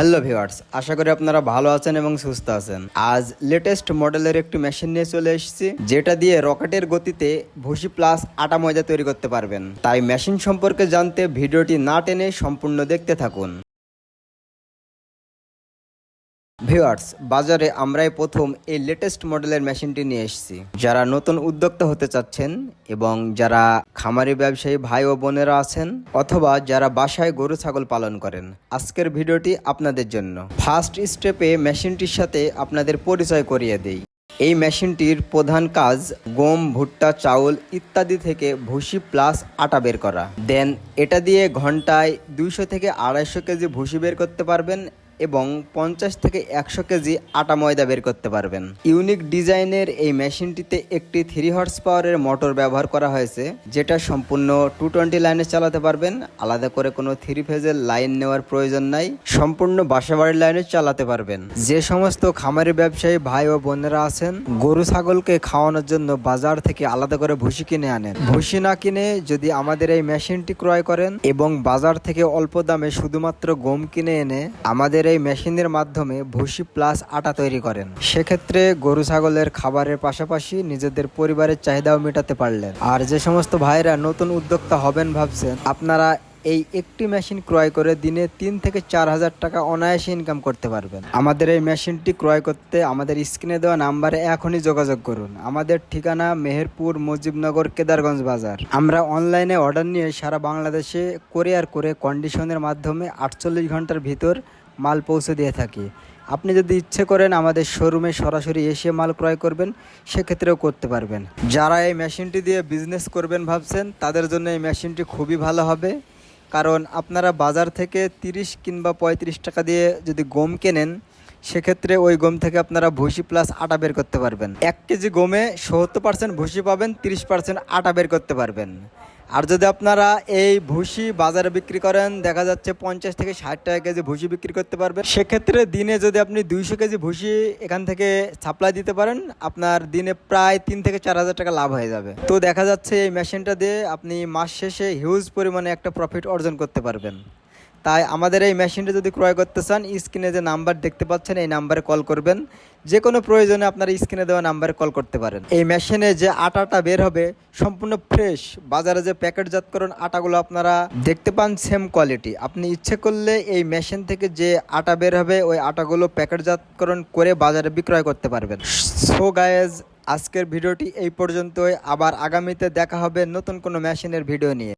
Hello viewers আশা করি আপনারা ভালো আছেন এবং সুস্থ আছেন। আজ লেটেস্ট মডেলের একটি মেশিন নিয়ে চলে এসেছি, যেটা দিয়ে রকেটের গতিতে ভুসি প্লাস আটা ময়দা তৈরি করতে পারবেন। তাই মেশিন সম্পর্কে জানতে ভিডিওটি না টেনে সম্পূর্ণ দেখতে থাকুন। ভিউয়ার্স, বাজারে আমরাই প্রথম এই লেটেস্ট মডেলের মেশিনটি নিয়ে এসেছি। যারা নতুন উদ্যোক্তা হতে চাচ্ছেন এবং যারা খামারি ব্যবসায়ী ভাই ও বোনেরা আছেন অথবা যারা বাসায় গরু, ছাগল পালন করেন, আজকের ভিডিওটি আপনাদের জন্য। ফার্স্ট স্টেপে মেশিনটির সাথে আপনাদের পরিচয় করিয়ে দেই। এই মেশিনটির প্রধান কাজ গম, ভুট্টা, চাউল ইত্যাদি থেকে ভুসি প্লাস আটা বের করা। দেন এটা দিয়ে ঘন্টায় দুইশো থেকে আড়াইশো কেজি ভুসি বের করতে পারবেন এবং পঞ্চাশ থেকে একশো কেজি আটা ময়দা বের করতে পারবেন। ইউনিক ডিজাইনের এই মেশিনটিতে একটি থ্রি হর্স পাওয়ারের মোটর ব্যবহার করা হয়েছে, যেটা সম্পূর্ণ টু টোয়েন্টি লাইনে চালাতে পারবেন। আলাদা করে কোনো থ্রি ফেজের লাইন নেওয়ার প্রয়োজন নাই, সম্পূর্ণ বাসাবাড়ির লাইনে চালাতে পারবেন। যে সমস্ত খামারি ব্যবসায়ী ভাই ও বোনেরা আছেন, গরু ছাগলকে খাওয়ানোর জন্য বাজার থেকে আলাদা করে ভুসি কিনে আনেন। ভুসি না কিনে যদি আমাদের এই মেশিনটি ক্রয় করেন এবং বাজার থেকে অল্প দামে শুধুমাত্র গম কিনে এনে আমাদের এই মেশিনের মাধ্যমে ভুসি প্লাস আটা তৈরি করেন। সেক্ষেত্রে গরু ছাগলের খাবারের পাশাপাশি নিজেদের পরিবারের চাহিদাও মেটাতে পারলেন। আর যে সমস্ত ভাইরা নতুন উদ্যোক্তা হবেন ভাবছেন, আপনারা এই একটি মেশিন ক্রয় করে দিনে তিন থেকে চার হাজার টাকা অনায়াসে ইনকাম করতে পারবেন। আমাদের এই মেশিনটি ক্রয় করতে আমাদের স্ক্রিনে দেওয়া নাম্বারে এখনই যোগাযোগ করুন। আমাদের ঠিকানা মেহেরপুর মুজিবনগর কেদারগঞ্জ বাজার। আমরা অনলাইনে অর্ডার নিয়ে সারা বাংলাদেশে কোরিয়ার করে কন্ডিশনের মাধ্যমে আটচল্লিশ ঘণ্টার ভিতর মাল পৌঁছে দিয়ে থাকি। আপনি যদি ইচ্ছে করেন আমাদের শোরুমে সরাসরি এসে মাল ক্রয় করবেন, সেক্ষেত্রেও করতে পারবেন। যারা এই মেশিনটি দিয়ে বিজনেস করবেন ভাবছেন, তাদের জন্য এই মেশিনটি খুবই ভালো হবে। কারণ আপনারা বাজার থেকে তিরিশ কিংবা পঁয়ত্রিশ টাকা দিয়ে যদি গম কেনেন, সেক্ষেত্রে ওই গম থেকে আপনারা ভুসি প্লাস আটা বের করতে পারবেন। এক কেজি গমে সত্তর পার্সেন্ট ভুসি পাবেন, তিরিশ পার্সেন্ট আটা বের করতে পারবেন। আর যদি আপনারা এই ভুসি বাজারে বিক্রি করেন, দেখা যাচ্ছে পঞ্চাশ থেকে ষাট টাকা কেজি ভুসি বিক্রি করতে পারবেন। সেক্ষেত্রে দিনে যদি আপনি দুইশো কেজি ভুসি এখান থেকে সাপ্লাই দিতে পারেন, আপনার দিনে প্রায় তিন থেকে চার হাজার টাকা লাভ হয়ে যাবে। তো দেখা যাচ্ছে এই মেশিনটা দিয়ে আপনি মাস শেষে হিউজ পরিমাণে একটা প্রফিট অর্জন করতে পারবেন। তাই আমাদের এই মেশিনটা যদি ক্রয় করতে চান, স্ক্রিনে যে নাম্বার দেখতে পাচ্ছেন, এই নাম্বারে কল করবেন। যে কোনো প্রয়োজনে আপনার স্ক্রিনে দেওয়া নাম্বারে কল করতে পারেন। এই মেশিনে যে আটাটা বের হবে, সম্পূর্ণ ফ্রেশ, বাজারে যে প্যাকেটজাতকরণ আটাগুলো আপনারা দেখতে পান সেম কোয়ালিটি আপনি ইচ্ছে করলে এই মেশিন থেকে যে আটা বের হবে, ওই আটাগুলো প্যাকেটজাতকরণ করে বাজারে বিক্রয় করতে পারবেন। সো গায়েজ আজকের ভিডিওটি এই পর্যন্তই। আবার আগামীতে দেখা হবে নতুন কোনো মেশিনের ভিডিও নিয়ে।